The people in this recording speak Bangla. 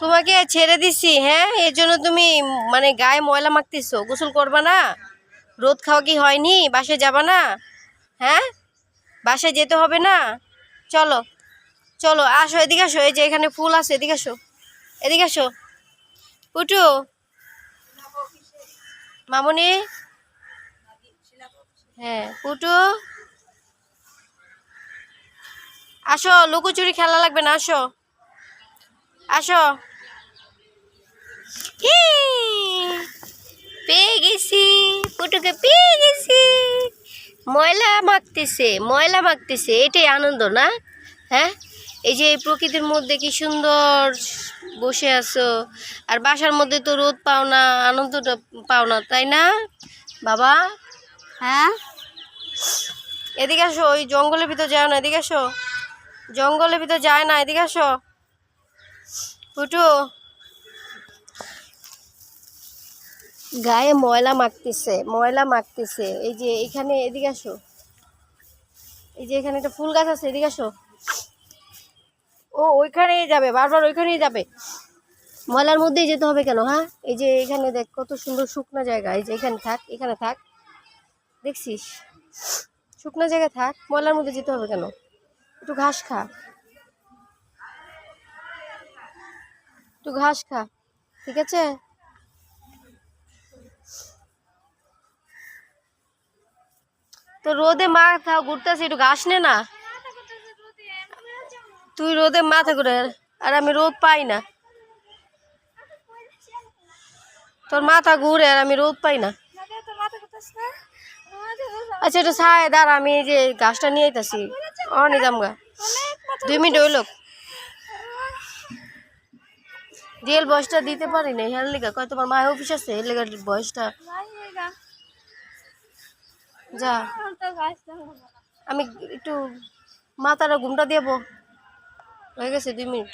তোমাকে ছেড়ে দিছি হ্যাঁ? এর জন্য তুমি মানে গায়ে ময়লা মাখতেছো, গোসল করবা না? রোদ খাওয়া কি হয়নি? বাসায় যাবা না? হ্যাঁ? বাসায় যেতে হবে না? চলো চলো, আসো, এদিকে আসো, এই যে এখানে ফুল আছে, এদিকে আসো এদিকে আসো। উঠু। মামনি? হ্যাঁ পুটু আসো, লুকোচুরি খেলা লাগবে না, আসো। আসো হি! পেয়ে গেছি পুটুকে পেয়ে গেছি। ময়লা মাখতেছে ময়লা মাখতেছে এটাই আনন্দ না? হ্যাঁ? এই যে প্রকৃতির মধ্যে কি সুন্দর বসে আছো আর বাসার মধ্যে তো রোদ পাও না আনন্দটা পাও না তাই না? বাবা? হ্যাঁ? এদিকে আসো ওই জঙ্গলের ভিতর যাও না এদিকে আসো। জঙ্গলের ভিতর যায় না এদিকে আসো। ফুটু গায়ে ময়লা মাখতেছে ময়লা মাখতেছে। এই যে এখানে, এদিকে আসো। এই যে এখানে একটা ফুল গাছ আছে, এদিকে আসো। ও, ওইখানেই যাবে, বারবার ওইখানেই যাবে। ময়লার মধ্যেই যেতে হবে কেন হ্যাঁ? এই যে এখানে দেখ, কত সুন্দর শুকনো জায়গা। এই যে এখানে থাক এখানে থাক। দেখছিস? শুকনো জায়গায় থাক, ময়লার মধ্যে যেতে হবে কেন? একটু ঘাস খা। একটু ঘাস খা, ঠিক আছে? তো রোদে মাথা ঘুরতেছে, একটু ঘাস নে না। তুই রোদে মাথা ঘুরে, আর আমি রোদ পাই না। তোর মাথা ঘুরে, আর আমি রোদ পাই না। আচ্ছা একটু ছায়, দাঁড়া, আমি যে গাছটা নিয়ে আইতাছি। অ নিজাম গা। দুই মিনিট হইল। রিয়েল বয়সটা দিতে পারি না হেয়ার লেগা। কয়, তোমার মায়ের অফিস আছে? লেগা বয়সটা। যা। আমি একটু মাথাটা ঘুমটা দেবো হয়ে গেছে দুই মিনিট।